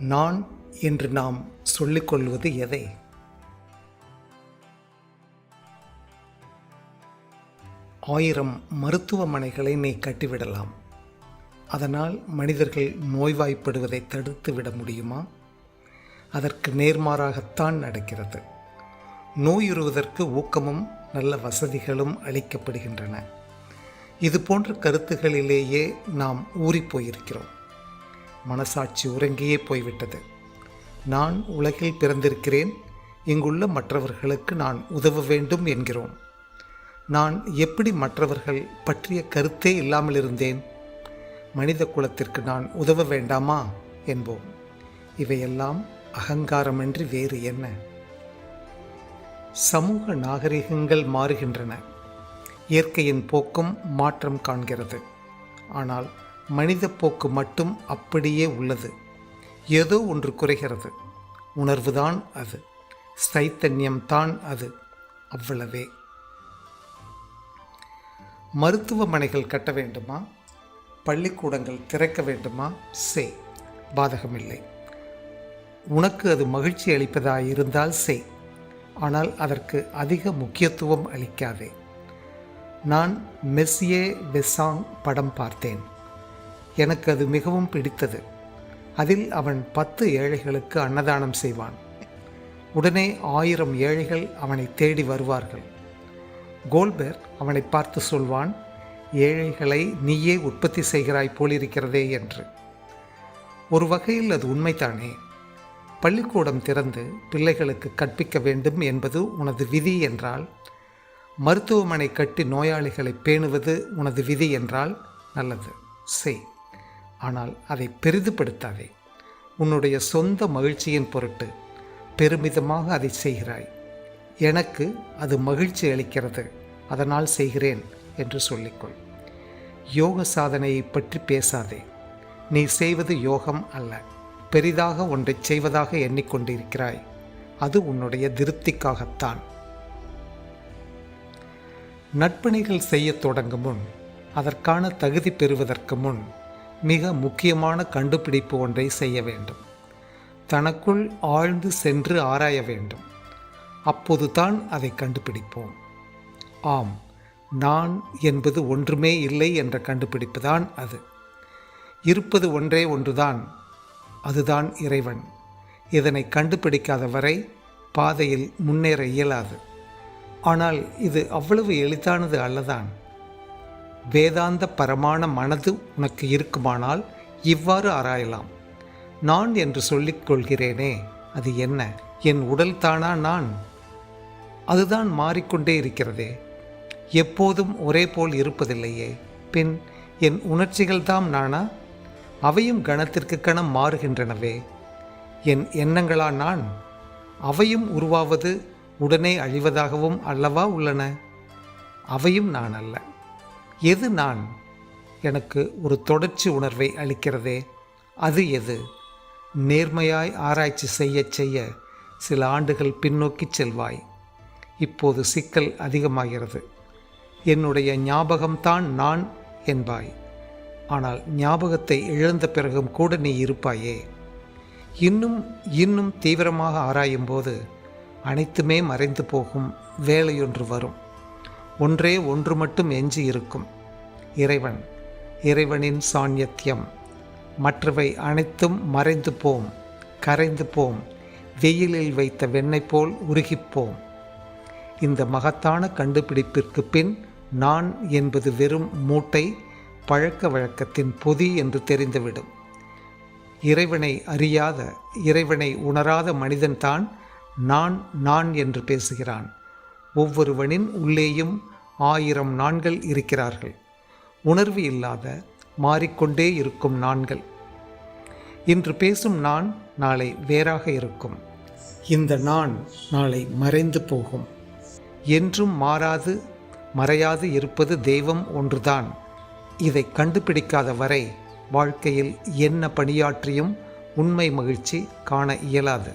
நான் என்று நாம் சொல்லிக்கொள்வது எதை? ஆயிரம் மருத்துவமனைகளை நீ கட்டிவிடலாம். அதனால் மனிதர்கள் நோய்வாய்ப்படுவதை தடுத்து விட முடியுமா? அதற்கு நேர்மாறாகத்தான் நடக்கிறது. நோயுறுவதற்கு ஊக்கமும் நல்ல வசதிகளும் அளிக்கப்படுகின்றன. இது போன்ற கருத்துகளிலேயே நாம் ஊறிப்போயிருக்கிறோம். மனசாட்சி உறங்கியே போய்விட்டது. நான் உலகில் பிறந்திருக்கிறேன். இங்குள்ள மற்றவர்களுக்கு நான் உதவ வேண்டும் என்கிறோம். நான் எப்படி மற்றவர்கள் பற்றிய கருத்தே இல்லாமல் இருந்தேன்? மனித குலத்திற்கு நான் உதவ வேண்டாமா? என்போம். இவையெல்லாம் அகங்காரமின்றி வேறு என்ன? சமூக நாகரிகங்கள் மாறுகின்றன. இயற்கையின் போக்கும் மாற்றம் காண்கிறது. ஆனால் மனித போக்கு மட்டும் அப்படியே உள்ளது. ஏதோ ஒன்று குறைகிறது. உணர்வுதான் அது. சைத்தன்யம்தான் அது. அவ்வளவே. மருத்துவமனைகள் கட்ட வேண்டுமா? பள்ளிக்கூடங்கள் திறக்க வேண்டுமா? சே. பாதகமில்லை. உனக்கு அது மகிழ்ச்சி அளிப்பதாக இருந்தால் செய் ஆனால் அதற்கு அதிக முக்கியத்துவம் அளிக்காதே. நான் மெஸ்ஸியே வெசாங் படம் பார்த்தேன். எனக்கு அது மிகவும் பிடித்தது. அதில் அவன் பத்து ஏழைகளுக்கு அன்னதானம் செய்வான். உடனே ஆயிரம் ஏழைகள் அவனை தேடி வருவார்கள். கோல்பெர்க் அவனை பார்த்து சொல்வான் ஏழைகளை நீயே உற்பத்தி செய்கிறாய் போலிருக்கிறதே என்று. ஒரு வகையில் அது உண்மைதானே? பள்ளிக்கூடம் திறந்து பிள்ளைகளுக்கு கற்பிக்க வேண்டும் என்பது உனது விதி என்றால் மருத்துவமனை கட்டி நோயாளிகளை பேணுவது உனது விதி என்றால் நல்லது. செய். ஆனால் அதை பெரிதுபடுத்தாதே. உன்னுடைய சொந்த மகிழ்ச்சியின் பொருட்டு பெருமிதமாக அதை செய்கிறாய். எனக்கு அது மகிழ்ச்சி அளிக்கிறது அதனால் செய்கிறேன் என்று சொல்லிக்கொள். யோக சாதனையை பற்றி பேசாதே. நீ செய்வது யோகம் அல்ல. பெரிதாக ஒன்றை செய்வதாக எண்ணிக்கொண்டிருக்கிறாய். அது உன்னுடைய திருப்திக்காகத்தான். நட்பணிகள் செய்யத் தொடங்கும் முன் அதற்கான தகுதி பெறுவதற்கு முன் மிக முக்கியமான கண்டுபிடிப்பு ஒன்றை செய்ய வேண்டும். தனக்குள் ஆழ்ந்து சென்று ஆராய வேண்டும். அப்போது தான் அதை கண்டுபிடிப்போம். ஆம் நான் என்பது ஒன்றுமே இல்லை என்ற கண்டுபிடிப்பு தான் அது. இருப்பது ஒன்றே ஒன்றுதான். அதுதான் இறைவன். இதனை கண்டுபிடிக்காத வரை பாதையில் முன்னேற இயலாது. ஆனால் இது அவ்வளவு எளிதானது அல்லதான். வேதாந்த பரமான மனது உனக்கு இருக்குமானால் இவ்வாறு ஆராயலாம். நான் என்று சொல்லிக் கொள்கிறேனே அது என்ன? என் உடல் தானா நான்? அதுதான் மாறிக்கொண்டே இருக்கிறதே. எப்போதும் ஒரே போல் இருப்பதில்லையே. பின் என் உணர்ச்சிகள் தாம் நானா? அவையும் கணத்திற்கு கணம் மாறுகின்றனவே. என் எண்ணங்களா நான்? அவையும் உருவாவது உடனே அழிவதாகவும் அல்லவா உள்ளன? அவையும் நான் அல்ல. எது நான்? எனக்கு ஒரு தொடர்ச்சி உணர்வை அளிக்கிறதே. அது எது? நேர்மையாய் ஆராய்ச்சி செய்ய செய்ய சில ஆண்டுகள் பின்னோக்கி செல்வாய். இப்போது சிக்கல் அதிகமாகிறது. என்னுடைய ஞாபகம்தான் நான் என்பாய். ஆனால் ஞாபகத்தை இழந்த பிறகும் கூட நீ இருப்பாயே. இன்னும் இன்னும் தீவிரமாக ஆராயும் போது அனைத்துமே மறைந்து போகும் வேலையொன்று வரும். ஒன்றே ஒன்று மட்டும் எஞ்சி இருக்கும். இறைவன் இறைவனின் சாநியத்தியம் மற்றவை அனைத்தும் மறைந்து போம் கரைந்து போம். வெயிலில் வைத்த வெண்ணெய் போல் உருகிப்போம். இந்த மகத்தான கண்டுபிடிப்பிற்கு பின் நான் என்பது வெறும் மூட்டை பழக்க வழக்கத்தின் பொதி என்று தெரிந்துவிடும். இறைவனை அறியாத இறைவனை உணராத மனிதன்தான் நான் நான் என்று பேசுகிறான். ஒவ்வொருவனின் உள்ளேயும் ஆயிரம் நான்கள் இருக்கிறார்கள். உணர்வு இல்லாத மாறிக்கொண்டே இருக்கும் நான்கள் இன்று பேசும் நான் நாளை வேறாக இருக்கும். இந்த நான் நாளை மறைந்து போகும். என்றும் மாறாது மறையாது இருப்பது தெய்வம் ஒன்றுதான். இதை கண்டுபிடிக்காத வரை வாழ்க்கையில் என்ன பணியாற்றியும் உண்மை மகிழ்ச்சி காண இயலாது.